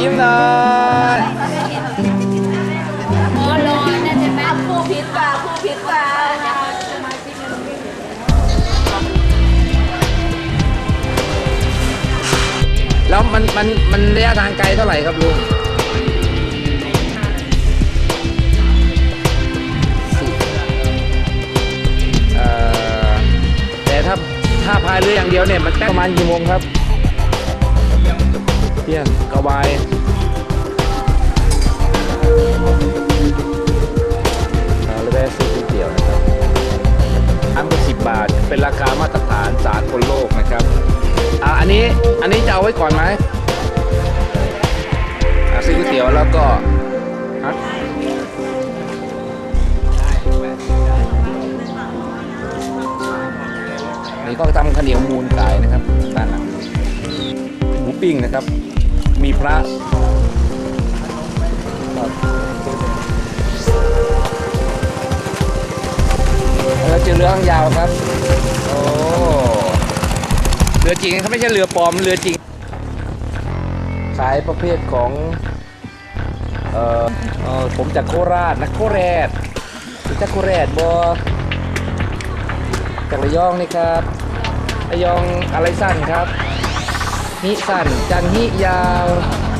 ยิ้มหน่อยอ๋อรอนั่นใช่ไหมผู้พิษป่าผู้พิษป่าแล้วมันมันมันระยะทางไกลเท่าไหร่ครับลุงแต่ถ้าถ้าพายเรืออย่างเดียวเนี่ยมันประมาณกี่โมงครับ เที่ยงกวายเอ่อแล้วแวะซื้อก๋วยเตี๋ยวนะครับอันละสิบบาทเป็นราคามาตรฐานสากลโลกนะครับอะอันนี้อันนี้จะเอาไว้ก่อนไหมอะซื้อก๋วยเตี๋ยวแล้วก็ฮะนี่ก็ทำข้าวเหนียวมูลขายนะครับด้านหลังหมูปิ้งนะครับ มีพระแล้วเจอเรือหางยาวครับ โอ้เรือจริงเขาไม่ใช่เรือปลอมเรือจริงขายประเภทของเอ่อเออผมจากโคราชนะโคแรดจักโคแรดบอจากระยองนี่ครับระยองอะไรสั้นครับ นิสั้นจันฮิยาว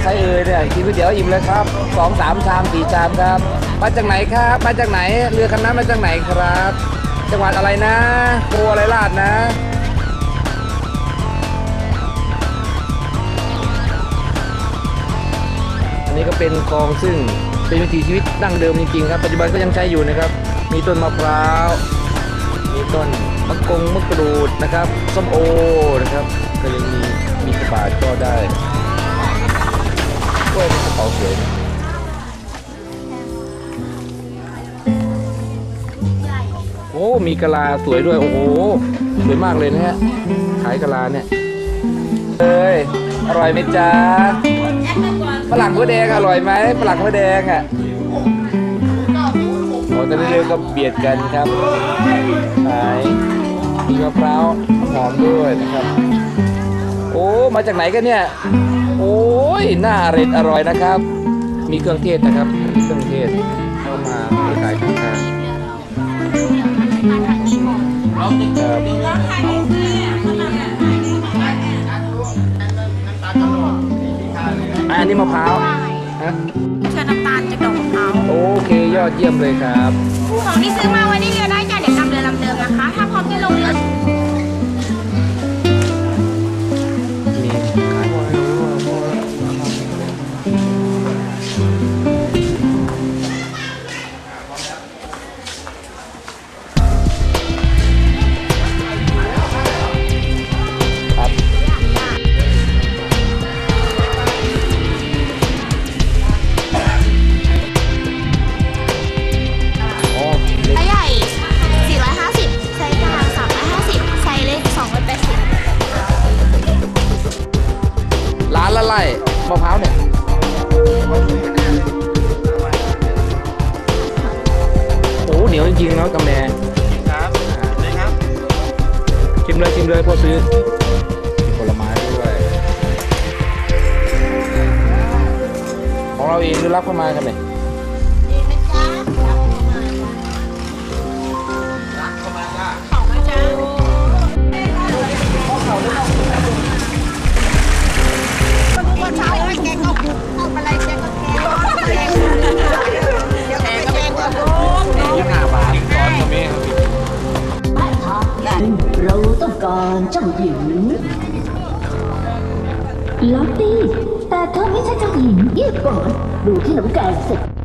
ใครเอ่ยเนี่ยกินก๋วยเตี๋ยวอิ่มเลยครับสองสามชามสี่ชามครับ มาจากไหนครับ มาจากไหน เรือคันนั้นมาจากไหนครับ จังหวัดอะไรนะโคอะไรลาดนะอันนี้ก็เป็นคลองซึ่งเป็นวิถีชีวิตดั้งเดิมจริงๆครับปัจจุบันก็ยังใช้อยู่นะครับ มีต้นมะพร้าวมีต้นมะกงมะกรูดนะครับส้มโอนะครับ ก็ยังมีมีกระบาดก็ได้ก็เป็นกระเป๋าสวยโอ้ มีกะลาสวยด้วย โอ้โห สวยมากเลยนะฮะ ขายกะลาเนี่ยเอ้ย อร่อยไหมจ๊ะฝรั่งหัวแดงอร่อยไหมฝรั่งหัวแดงอะโอ้ตอนนี้เรือก็เบียดกันครับขายมีมะพร้าวหอมด้วยนะครับ โอ้ มาจากไหนกันเนี่ย โอ้ยน่าอร่อยอร่อยนะครับ มีเครื่องเทศนะครับมีเครื่องเทศเข้ามาขายข้างๆครับอันนี้มะพร้าวฮะเชิญน้ำตาลจากดอกมะพร้าวโอเคยอดเยี่ยมเลยครับ ของที่ซื้อมาไว้ที่เรือได้จ้ะเดี๋ยวกลับเรือลำเดิมนะคะ ถ้าพร้อมจะลงเรือ ร้านละไล่มะพร้าวเนี่ยโอ้เหนียวจริงๆเนาะกาแฟครับเลยครับชิมเลยชิมเลยพอซื้อมีผลไม้ด้วยของเราเองหรือรับเข้ามากันเนี่ยยี่ันเราต้องการเจ้าหญิงลอตตี้แต่เธอไม่ใช่เจ้าหญิงเยี่ยก่อนดูที่น้ำแกงสิ